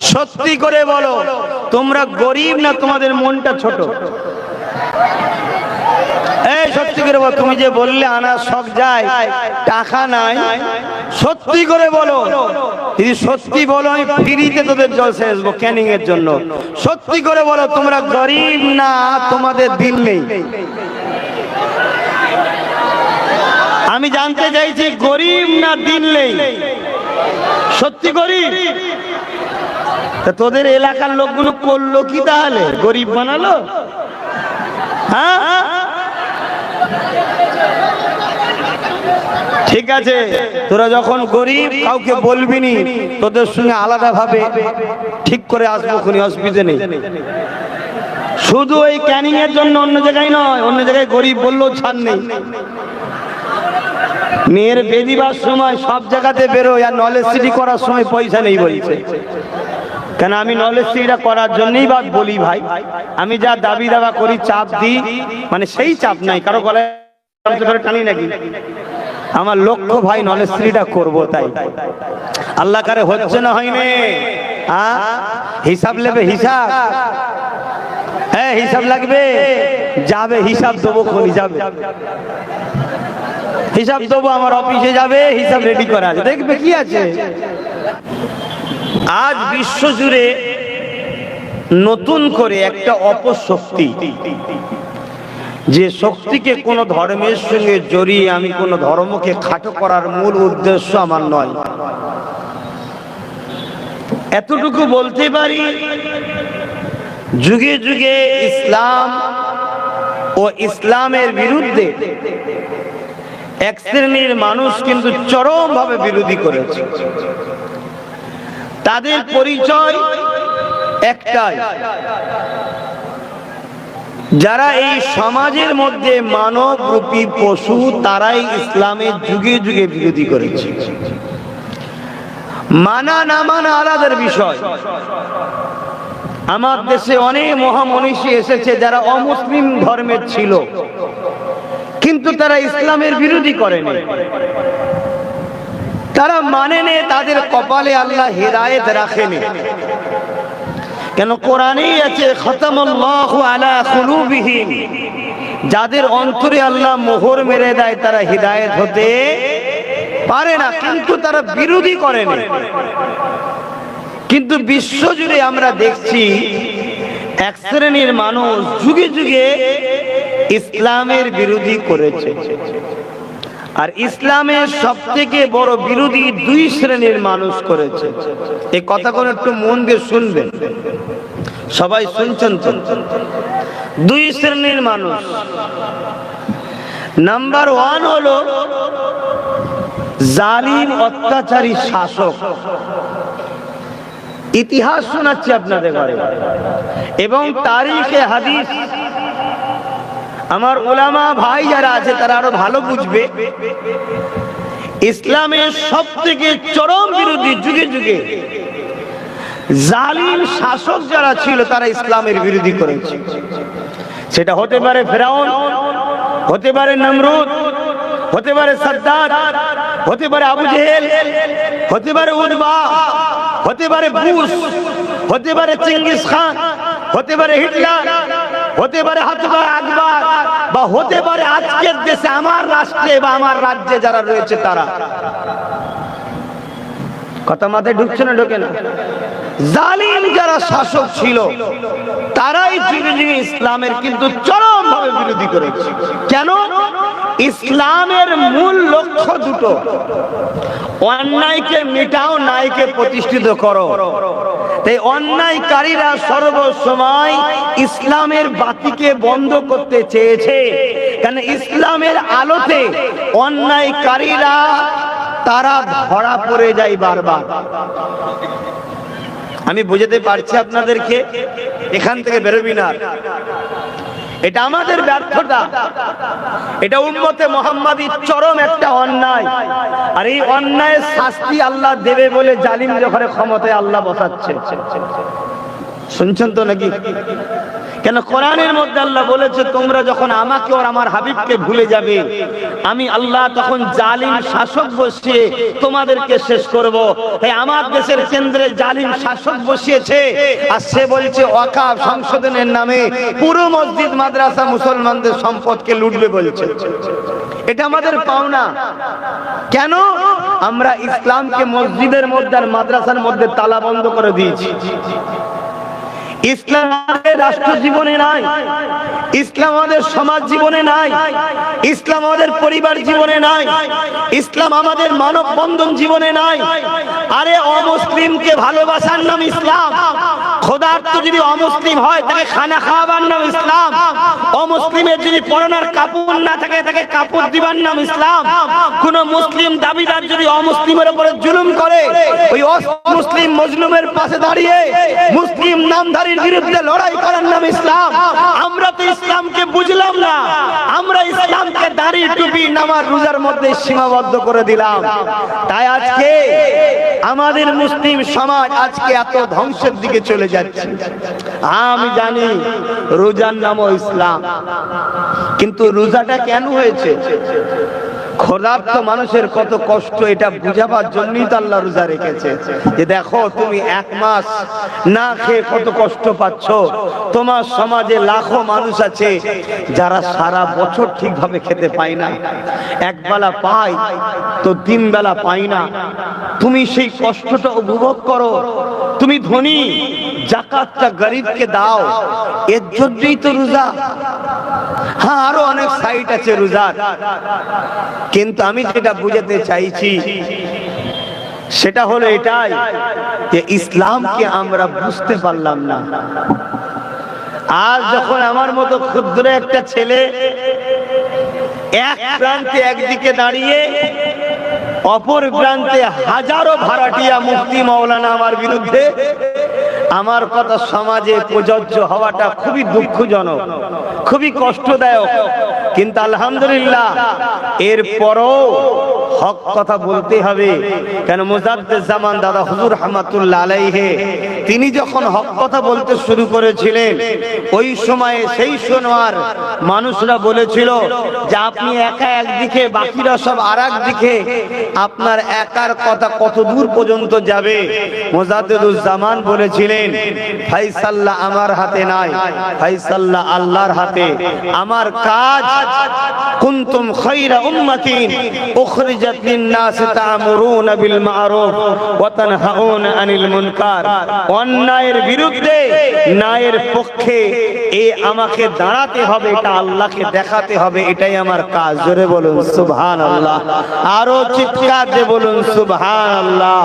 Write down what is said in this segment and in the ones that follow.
সত্যি করে বলো, তোমরা গরিব না তোমাদের মনটা ছোট? করে বলো, তুমি যে বললে আনা শখ যায়, টাকা নাই, সত্যি করে বলো। যদি সত্যি বলো, আমি ফ্রিতে তোদের জলসে আসব ক্যানিং এর জন্য। সত্যি করে বলো, তোমরা গরিব না তোমাদের দিন নেই। আমি জানতে চাইছি, গরিব না দিন নেই। সত্যি গরিব? তা তোদের এলাকার লোকগুলো করল কি তাহলে? গরিব বানালো? হ্যাঁ? ঠিক আছে, তোরা যখন গরিব, কাউকে বলবি নি তোদের সঙ্গে আলাদা ভাবে ঠিক করে আসব কোনো অসুবিধে নেই। শুধু ওই ক্যানিং এর জন্য অন্য জায়গায় নয়, অন্য জায়গায় গরিব বললেও ছাড় নেই। মেয়ের বেদিবার সময় সব জায়গাতে বেরোয় আর নলেজ সিটি করার সময় পয়সা নেই বলছে। কেন আমি নলেজ সিটিটা করার জন্যই বা বলি ভাই। আমি যা দাবি দাবা করি, চাপ দিই মানে সেই চাপ নাই। কারও গলায় টানি নাকি? আমার লক্ষ্য ভাই নলেজ সিটিটা করব তাই। আল্লাহ কারে হচ্ছে না হয়নি? হ্যাঁ হিসাব নেবে হিসাব। হ্যাঁ হিসাব লাগবে? যাবে, হিসাব দেবো খনি যাবে। হিসাব দেবো, আমার অফিসে যাবে, হিসাব রেডি করা আছে। দেখবে কি আছে? আজ বিশ্ব জুড়ে নতুন করে একটা অপশক্তি। যে শক্তিকে কোন ধর্মের সঙ্গে জড়িয়ে আমি কোন ধর্মকে খাটো করার মূল উদ্দেশ্য আমার নয়। এতটুকু বলতে পারি, যুগে যুগে ইসলাম ও ইসলামের বিরুদ্ধে এক শ্রেণির মানুষ কিন্তু চরমভাবে বিরোধী করেছে। তাদের পরিচয় একটাই। যারা এই সমাজের মধ্যে মানব রূপী পশু, তারাই ইসলামের যুগে যুগে বিরোধী করেছে। মানা না মানা আলাদার বিষয়। আমার দেশে অনেক মহামনীষী এসেছে যারা অমুসলিম ধর্মের ছিল, কিন্তু তারা ইসলামের বিরোধী করেনি। তারা মানে নে, তাদের কপালে আল্লাহ হেদায়েত রাখেনি কেন কোরআনেই আছে, খতমুল্লাহু আলা কুলুবিহিম যাদের অন্তরে আল্লাহ মোহর মেরে দেয়, তারা হিদায়েত হতে পারে না, কিন্তু তারা বিরোধী করেনি কিন্তু বিশ্বজুড়ে আমরা দেখছি, এক শ্রেণির মানুষ যুগে যুগে ইসলামের বিরোধী করেছে। আর ইসলামের সব থেকে বড় বিরোধী দুই শ্রেণির মানুষ করেছে। এই কথাগুলো একটু মন দিয়ে শুনবেন। সবাই শুনছেন দুই শ্রেণির মানুষ। নাম্বার ওয়ান হলো জালিম অত্যাচারী শাসক। ইতিহাস শোনাচ্ছি আপনাদের ঘরে। এবং তারিখে হাদিস আমার ওলামা ভাই যারা আছে, তারা আরও ভালো বুঝবে। ইসলামের সব থেকে চরম বিরোধী যুগে যুগে জালিম শাসক যারা ছিল, তারা ইসলামের বিরোধী করেছে। সেটা হতে পারে ফেরাউন, হতে পারে নমরুদ, হতে পারে সর্দার হতে পারে আবু জেহেল, হতে পারে উদ্বা হতে পারে বুশ হতে পারে চিঙ্গিস খান, হতে পারে হিটলার হতে পারে হাতবা আকবর বা হতে পারে আজকের দেশে আমার রাষ্ট্রে বা আমার রাজ্যে যারা রয়েছে তারা। কথা মাথায় ঢুকছে না, ঢোকে না? জালিম যারা শাসক ছিল, তারাই যুগে ইসলামের কিন্তু চরম ভাবে বিরোধী করেছে। কেন? ইসলামের মূল লক্ষ্য দুটো। অন্যায়কে মিটাও নাইকে প্রতিষ্ঠিত করো। তাই অন্যায়কারীরা সর্বসময় ইসলামের বাতিকে বন্ধ করতে চেয়েছে। কেন ইসলামের আলোতে অন্যায়কারীরা তারা ধরা পড়ে যায় বারবার। আমি বুঝাতে পারছি আপনাদেরকে, এখান থেকে বেরোবি না। এটা আমাদের ব্যর্থতা। এটা উন্মতে মোহাম্মদীর চরম একটা অন্যায়। আর এই অন্যায়ের শাস্তি আল্লাহ দেবে বলে জালিম যখন ক্ষমতায় আল্লাহ বসাচ্ছে। শুনছেন তো নাকি? কেন কোরআনের মধ্যে আল্লাহ বলেছে, তোমরা যখন আমাকে ওর আমার হাবিবকে ভুলে যাবে, আমি আল্লাহ তখন জালিম শাসক বসিয়ে তোমাদেরকে শেষ করব। এই আমার দেশের কেন্দ্রে জালিম শাসক বসিয়েছে, আর সে বলছে, ওয়াকাফ সংশোধনের নামে পুরো মসজিদ, মাদ্রাসা, মুসলমানদের সম্পদকে লুটবে বলছে। এটা আমাদের পাওনা। কেন? আমরা ইসলামকে মসজিদের মধ্যে আর মাদ্রাসার মধ্যে তালা বন্ধ করে দিয়েছি। ইসলাম আমাদের রাষ্ট্র জীবনে নাই। ইসলাম আমাদের সমাজ জীবনে নাই। ইসলাম আমাদের পরিবার জীবনে নাই। ইসলাম আমাদের মানব বন্ধন জীবনে নাই। আরে অমুসলিমকে ভালোবাসার নাম ইসলাম। খোদার্থ যদি অমুসলিম হয়, তাকে খানা খাওয়াবার নাম ইসলাম। অমুসলিমের যদি পরনার কাপড় না থাকে, তাকে কাপড় দিবার নাম ইসলাম। কোন মুসলিম দাবিদার যদি অমুসলিমের উপরে জুলুম করে, ওই মুসলিম মজলুমের পাশে দাঁড়িয়ে মুসলিম নামধারীর বিরুদ্ধে লড়াই করার নাম ইসলাম। আমরা তো ইসলামকে বুঝলাম না। আমরা ইসলামকে দাড়ি টুপি নামার রোজার মধ্যে সীমাবদ্ধ করে দিলাম। তাই আজকে আমাদের মুসলিম সমাজ আজকে এত ধ্বংসের দিকে চলে যাচ্ছে। আমি জানি রোজার নামও ইসলাম। কিন্তু রোজাটা কেন হয়েছে? ক্ষুধার্ত মানুষের কত কষ্ট, এটা বুঝাবার জন্যই তো আল্লাহ রোজা রেখেছে। যে দেখো, তুমি এক মাস না খেয়ে কত কষ্ট পাচ্ছ। তোমার সমাজে লাখো মানুষ আছে যারা সারা বছর ঠিকভাবে খেতে পায় না। এক বেলা পায়, তো তিন বেলা পাই না। তুমি সেই কষ্টটা উপভোগ করো। তুমি ধনী, জাকাতটা গরিবকে দাও। এর জন্যই তো রোজা। হ্যাঁ আরও অনেক সাইট আছে রোজার। কিন্তু আমি যেটা বুঝাতে চাইছি, সেটা হলো এটাই যে ইসলামকে আমরা বুঝতে পারলাম না। আজ যখন আমার মতো ক্ষুদ্র একটা ছেলে এক প্রান্তে একদিকে দাঁড়িয়ে, অপর প্রান্তে হাজারো ভাড়াটিয়া মুক্তি মাওলানা আমার বিরুদ্ধে আমার কথা সমাজে প্রযোজ্য হওয়াটা খুবই দুঃখজনক খুবই কষ্টদায়ক। কিন্তু আলহামদুলিল্লাহ, এরপরও হক কথা বলতে হবে। কেন মুজাদ্দের জামান দাদা হুজুর রহমাতুল্লাহ আলাইহে, তিনি যখন হক কথা বলতে শুরু করেছিলেন, ওই সময়ে সেই শোনোয়ার মানুষরা বলেছিল যে আপনি একা একদিকে, বাকিরা সব আর দিকে আপনার একার কথা কত দূর পর্যন্ত যাবে? মোজাদ্দুজ্জামান বলেছিলেন ফাইসাল্লাহ আমার হাতে নাই ফাইসাল্লাহ আল্লাহর হাতে। আমার কাজ কুনতুম খায়রা উম্মাতিন উখরিজাত লিন-নাস তা'মুরুনা বিল মা'রুফ ওয়া তানহাউনা আনিল মুনকার। অন্যায়ের বিরুদ্ধে ন্যায়ের পক্ষে এ আমাকে দাঁড়াতে হবে, এটা আল্লাহকে দেখাতে হবে, এটাই আমার কাজ। জোরে বলুন, সুবহানাল্লাহ। আরও চিৎকার দিয়ে বলুন, সুবহানাল্লাহ।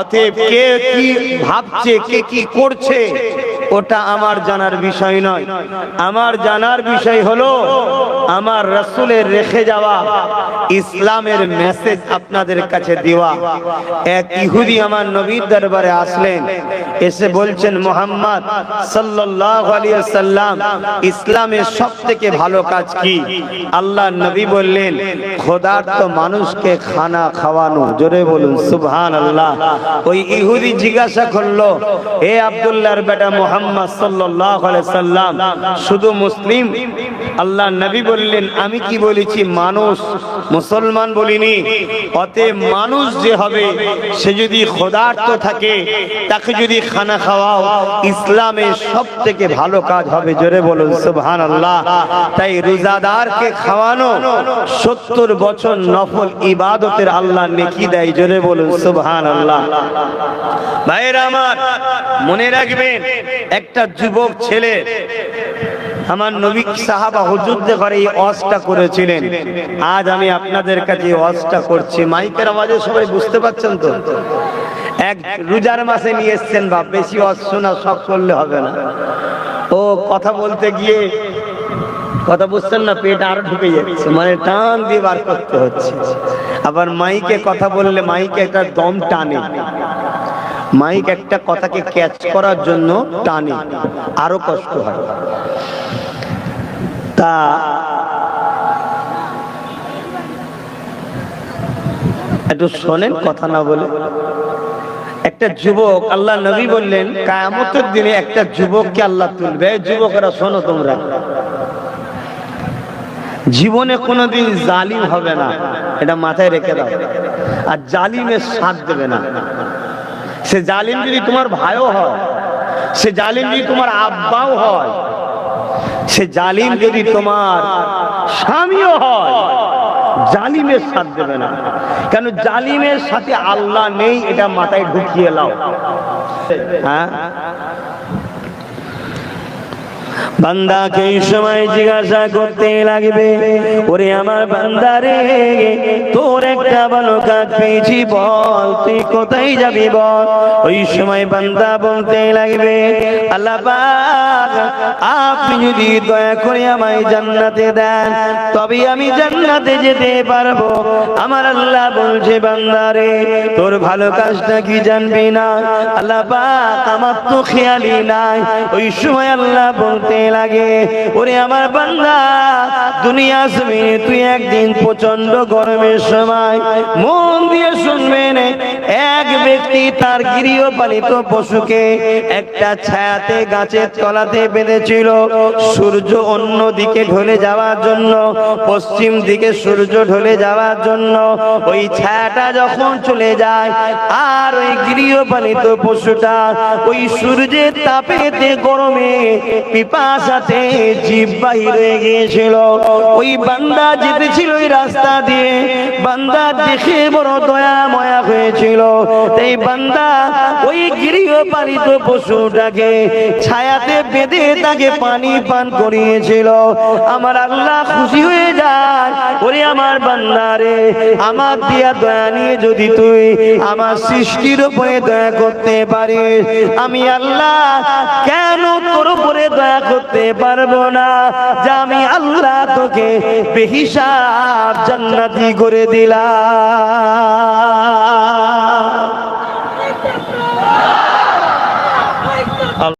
অতএব কে কি ভাবছে, কে কি করছে? ওটা আমার জানার বিষয় নয়। আমার জানার বিষয় হলো, আমার রসুলের রেখে যাওয়া ইসলামের মেসেজ আপনাদের কাছে দেওয়া। এক ইহুদি আমার নবীর দরবারে আসলেন, এসে বলছেন, মোহাম্মদ সাল্লাম ইসলামের সব থেকে ভালো কাজ কি? আল্লাহ নবী বললেন, খোদার্থ মানুষকে খানা খাওয়ানো। জোরে বলুন সুবহান আল্লাহ ওই ইহুদি জিজ্ঞাসা করল হে আবদুল্লাহর বেটা মোহাম্মদ সাল্লাল্লাহু আলাইহি সাল্লাম, শুধু মুসলিম? আল্লাহ নবী বললেন, আমি কি বলেছি, মানুষ, মুসলমান বলিনি, অতএব মানুষ যে হবে, সে যদি খোদার্থ থাকে, তাকে যদি খানা খাওয়াও ইসলামের সব থেকে ভালো কাজ হবে। জোরে বলুন সুবহান আল্লাহ তাই রোজাদারকে খাওয়ানো, সত্তর বছর নফল ইবাদতের আল্লাহ নেকি দেয়। জোরে বলুন সুবহান আল্লাহ ভাইয়েরা আমার, মনে রাখবেন একটা যুবক ছেলে আমার নবী সাহাবা হুজুরদের ঘরে এই অসটা করেছিলেন। আজ আমি আপনাদের কাছে এই অসটা করছি। মাইকের আওয়াজে সবাই বুঝতে পারছেন তো? এক রোজার মাসে নিয়ে এসছেন বাপ, বেশি অস শোনা সব করলে হবে না। ও কথা বলতে গিয়ে কথা বুঝছেন না, পেট আরও ঢুকে যাচ্ছে মানে টান দিয়ে বার করতে হচ্ছে। আবার মাইকে কথা বললে মাইকে একটা দম টানে। মাইক একটা কথাকে ক্যাচ করার জন্য টানে, আরও কষ্ট হয়। তা একটু শোনেন, কথা না বলে। একটা যুবক, আল্লাহ নবী বললেন, কায়ামতের দিনে একটা যুবককে আল্লাহ তুলবে। যুবকেরা, শোনো তোমরা। জীবনে কোনোদিন জালিম হবে না। এটা মাথায় রেখে দাও। আর জালিমের সাথ দেবে না। সে জালিম যদি তোমার ভাইও হয়, সে জালিম যদি তোমার আব্বাও হয়, সে জালিম যদি তোমার স্বামীও হয়, জালিমের সাথ দেবে না। কেন জালিমের সাথে আল্লাহ নেই, এটা মাথায় ঢুকিয়ে লাও। হ্যাঁ? বান্দাকে এই সময় জিজ্ঞাসা করতে লাগবে, ওরে আমার বান্দারে তোর একটা ভালো কাজ পেয়েছি বল, তুই কোথায় যাবি বল? ওই সময় বান্দা বলতে লাগবে, আল্লাহ আপনি যদি দয়া করে আমায় জান্নাতে দেন, তবে আমি জান্নাতে যেতে পারব। আমার আল্লাহ বলছে বান্দারে তোর ভালো কাজটা কি জানবি না? আল্লাহ আমার তো খেয়ালি নাই। ওই সময় আল্লাহ বলতে লাগে। ওরে আমার বান্দা দুনিয়া জমিনে তুই একদিন প্রচণ্ড গরমের সময় মন দিয়ে শুনবেন এক ব্যক্তি তার গৃহপালিত পশুকে একটা ছায়াতে গাছের তলাতে বেঁধেছিল। সূর্য অন্য দিকে ঢলে যাওয়ার জন্য, পশ্চিম দিকে সূর্য ঢলে যাওয়ার জন্য ওই ছায়াটা যখন চলে যায়, আর ওই গৃহপালিত পশুটা ওই সূর্যের তাপেতে গরমে পিপাসাতে জীব বাহির হয়ে গিয়েছিল। ওই বান্দা যেতেছিল ওই রাস্তা দিয়ে, বান্দা দেখে বড় দয়া ময়া হয়েছিল এই বান্দা ওই গৃহপালিত পশুটাকে ছায়াতে বেঁধে তাকে পানি পান করিয়েছিল। আমার আল্লাহ খুশি হয়ে যায় ওরে আমার বান্দারে আমার দিয়া দয়া নিয়ে যদি তুই আমার সৃষ্টির উপরে দয়া করতে পারিস, আমি আল্লাহ কেন তোর উপরে দয়া করতে পারব না? যে আমি আল্লাহ তোকে বেহিসাব জান্নাতি করে দিলাম। না